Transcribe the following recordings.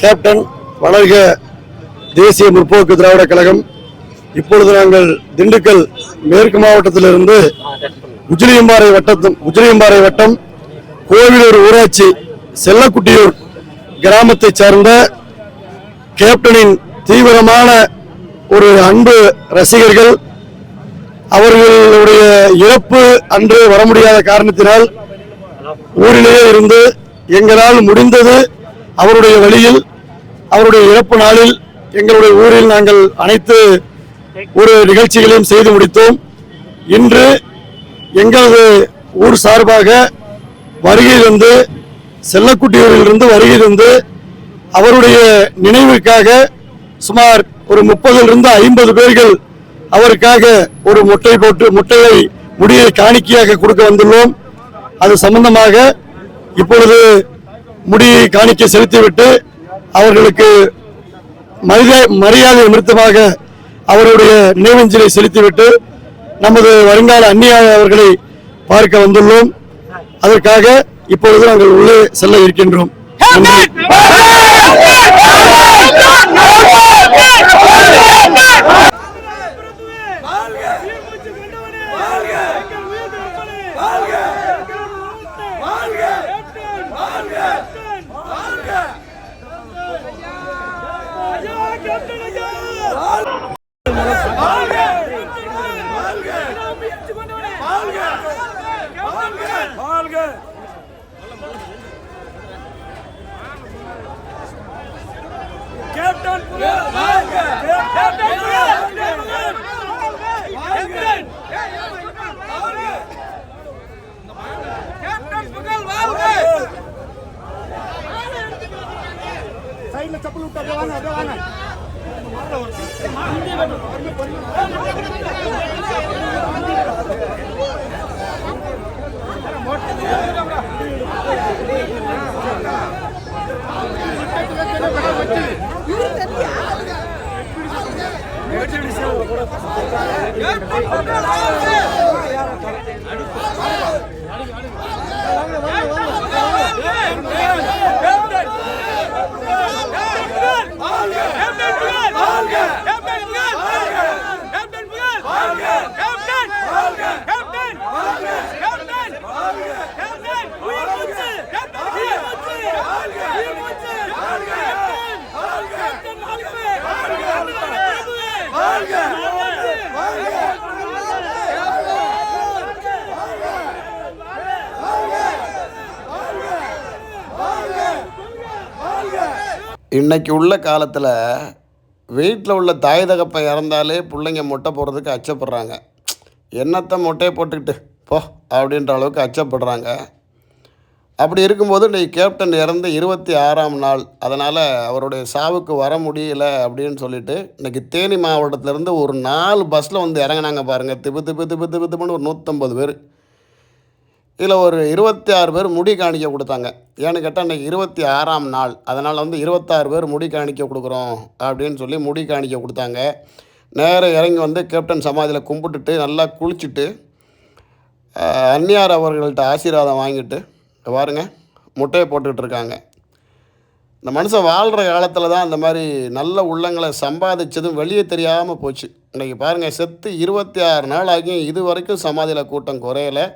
Captain வளர்க தேசிய முற்போக்கு திராவிட கழகம். இப்பொழுது நாங்கள் திண்டுக்கல் மேற்கு மாவட்டத்திலிருந்து உஜிலியம்பாறை வட்டத்தும் உஜிலியம்பாறை வட்டம் கோவிலூர் ஊராட்சி செல்லக்குட்டியூர் கிராமத்தைச் சேர்ந்த கேப்டனின் தீவிரமான ஒரு அன்பு ரசிகர்கள் அவர்களுடைய இறப்பு அன்று வர முடியாத காரணத்தினால் ஊரிலேயே இருந்து எங்களால் முடிந்தது அவருடைய வழியில் அவருடைய இறப்பு நாளில் எங்களுடைய ஊரில் நாங்கள் அனைத்து ஒரு நிகழ்ச்சிகளையும் செய்து முடித்தோம். இன்று எங்களது ஊர் சார்பாக வருகையிலிருந்து செல்லக்குட்டியூரிலிருந்து வருகையிலிருந்து அவருடைய நினைவுக்காக சுமார் ஒரு முப்பதிலிருந்து ஐம்பது பேர்கள் அவருக்காக ஒரு முட்டை போட்டு முட்டையை முடியை காணிக்கையாக கொடுக்க வந்துள்ளோம். அது சம்பந்தமாக இப்பொழுது முடியை காணிக்க செலுத்திவிட்டு அவர்களுக்கு மரியாதை மரியாதை நிமித்தமாக அவருடைய நினைவஞ்சலி செலுத்திவிட்டு நமது வருங்கால அந்நியாய அவர்களை பார்க்க வந்துள்ளோம். அதற்காக இப்பொழுது நாங்கள் உள்ளே செல்ல இருக்கின்றோம். கேப்டன் புகழ் கேப்டன் கேப்டன் புகழ் வாழ்க சைடுல செப்பல் விட்டு அப்படியே வாங்க அப்படியே வாங்க கேப்டன் புகழ் வாழ்க கேப்டன் கேப்டன் வாழ்க கேப்டன் புகழ் வாழ்க கேப்டன் புகழ் வாழ்க கேப்டன் புகழ் வாழ்க கேப்டன் வாழ்க கேப்டன் வாழ்க கேப்டன் வாழ்க கேப்டன் உயிர் மூச்சு கேப்டன் உயிர் மூச்சு வாழ்க உயிர் மூச்சு வாழ்க கேப்டன் வாழ்க கேப்டன் வாழ்க வாழ்க வாழ்க இன்னைக்கு உள்ள காலத்தில் வீட்டில் உள்ள தாய் தகப்பை இறந்தாலே பிள்ளைங்க மொட்டை போடுறதுக்கு அச்சப்படுறாங்க. என்னத்தை மொட்டையை போட்டுக்கிட்டு போ அப்படின்ற அளவுக்கு அச்சப்படுறாங்க. அப்படி இருக்கும்போது இன்றைக்கி கேப்டன் இறந்த இருபத்தி ஆறாம் நாள் அதனால் அவருடைய சாவுக்கு வர முடியல அப்படின்னு சொல்லிட்டு இன்றைக்கி தேனி மாவட்டத்திலேருந்து ஒரு நாலு பஸ்ஸில் வந்து இறங்குனாங்க பாருங்கள் திப்பு திப்பு திப்பு திப்பு திப்புன்னு ஒரு நூற்றம்பது பேர். இதில் ஒரு இருபத்தி ஆறு பேர் முடி காணிக்க கொடுத்தாங்க. ஏன்னு கேட்டால் அன்றைக்கி இருபத்தி ஆறாம் நாள். அதனால் வந்து இருபத்தாறு பேர் முடி காணிக்க கொடுக்குறோம் அப்படின்னு சொல்லி முடி காணிக்க கொடுத்தாங்க. நேராக இறங்கி வந்து கேப்டன் சமாதியில் கும்பிட்டுட்டு நல்லா குளிச்சுட்டு அந்நியார் அவர்கள்ட்ட ஆசீர்வாதம் வாங்கிட்டு பாருங்க முட்டையை போட்டுக்கிட்டு இருக்காங்க. இந்த மனுஷன் வாழ்கிற காலத்தில் தான் அந்த மாதிரி நல்ல உள்ளங்களை சம்பாதிச்சதும் வெளியே தெரியாமல் போச்சு. இன்றைக்கி பாருங்கள் செத்து இருபத்தி ஆறு நாள் ஆகியும் இது வரைக்கும் சமாதியில் கூட்டம் குறையலை.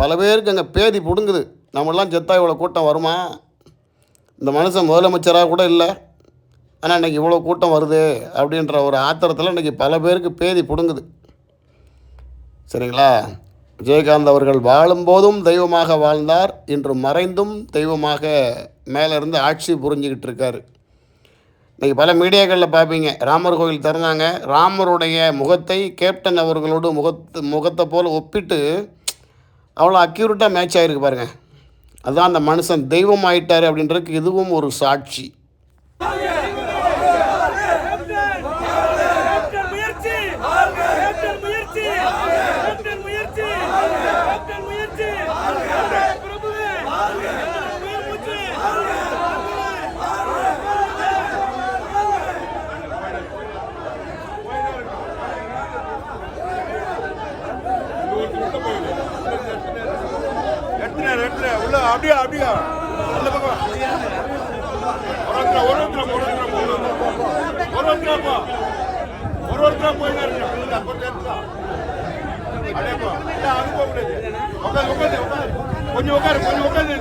பல பேருக்கு அங்கே பேதி பிடுங்குது. நம்மளாம் செத்தா இவ்வளோ கூட்டம் வருமா? இந்த மனுஷன் முதலமைச்சராக கூட இல்லை. ஆனால் இன்றைக்கி இவ்வளோ கூட்டம் வருது அப்படின்ற ஒரு ஆத்திரத்தில் இன்றைக்கி பல பேருக்கு பேதி பிடுங்குது. சரிங்களா? விஜயகாந்த் அவர்கள் வாழும்போதும் தெய்வமாக வாழ்ந்தார். இன்று மறைந்தும் தெய்வமாக மேலேருந்து ஆட்சி புரிஞ்சுக்கிட்டு இருக்காரு. இன்றைக்கி பல மீடியாக்களில் பார்ப்பீங்க ராமர் கோவில் திறந்தாங்க. ராமருடைய முகத்தை கேப்டன் அவர்களோடு முகத்து முகத்தை போல் ஒப்பிட்டு அவ்வளோ அக்யூரேட்டாக மேட்ச் ஆகிருக்கு பாருங்க. அதுதான் அந்த மனுஷன் தெய்வம் ஆயிட்டார் அப்படின்றதுக்கு இதுவும் ஒரு சாட்சி. அப்படியா அப்படியா? அந்த பக்கம் ஒருத்தர ஒருத்தர ஒருத்தர ஒருத்தர போ ஒருத்தர போய் இருக்கா. கொஞ்சம் எடுத்துடா அது போக முடியாது. உட்காரு உட்காரு உட்காரு. கொஞ்சம் உட்காரு கொஞ்சம் உட்காரு.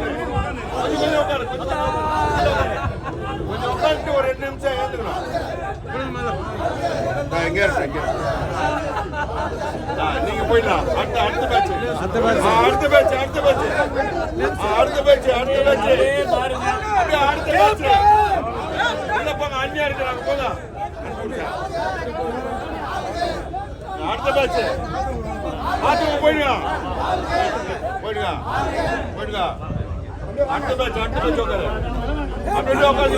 கொஞ்சம் கொஞ்சம் உட்காரு கொஞ்சம் உட்காந்துட்டு ஒரு ரெண்டு நிமிஷம் ஏத்துக்கணும். எங்க. நீங்க போயிடலாம். அடுத்த அடுத்த பேட்ச் அடுத்த பேட்ச் அடுத்த பேட்ச் அடுத்த பேட்ச் அடுத்த பேட்ச் அடுத்த பேட்ச் அப்படியே அடுத்த பேட்ச் உள்ள போங்க அண்ணியா இருக்கிறாங்க போங்க. அடுத்த பேட்ச் ஆத்துக்கு போயிடுங்க. போயிடுங்க. போயிடுங்க. அடுத்த பேட்ச் அடுத்த பேட்ச் உட்காரு அப்படியே உட்காரு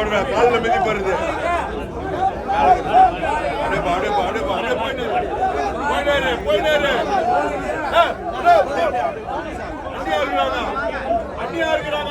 போடுவேன் இருக்கிறாங்கன்னு மிதி செந்திலடா அண்ணியா இருக்கிறாங்க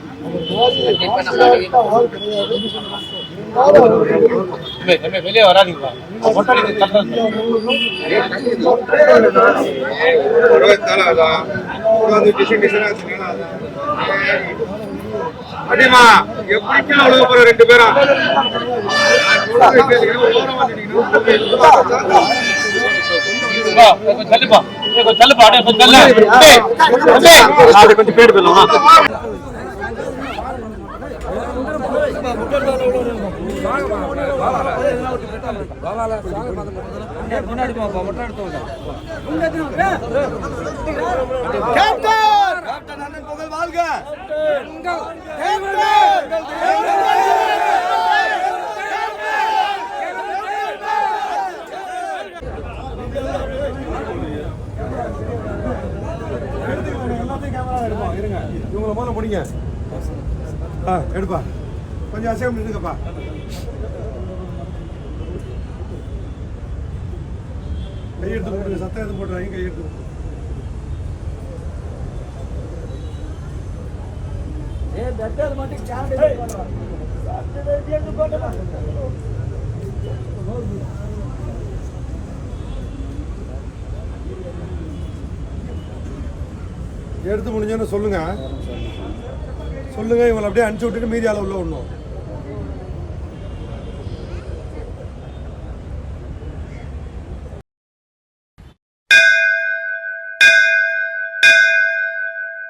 வெளியே வராதிங்களா அடிமா எப்படி அவ்வளவு போற ரெண்டு பேரும் கொஞ்சம் தள்ளுப்பா கொஞ்சம் தள்ளுப்பா கொஞ்சம் தள்ளு கொஞ்சம் பேடு போயிடலாம் எல்லாத்தையும் கேமரா எடுப்போம் இருங்க இவங்களை முதல்ல முடிங்க ஆ எடுப்பா. கொஞ்சம் அசைவம் நின்றுங்கப்பா கையெடுத்து போடுங்க சத்தம் எடுத்து போட்டுறாங்க கையெடுத்து போட்டு. எடுத்து முடிஞ்சோன்னு சொல்லுங்க. சொல்லுங்க இவங்களை அப்படியே அனுப்பிச்சு விட்டுட்டு மீதி உள்ள விடணும்.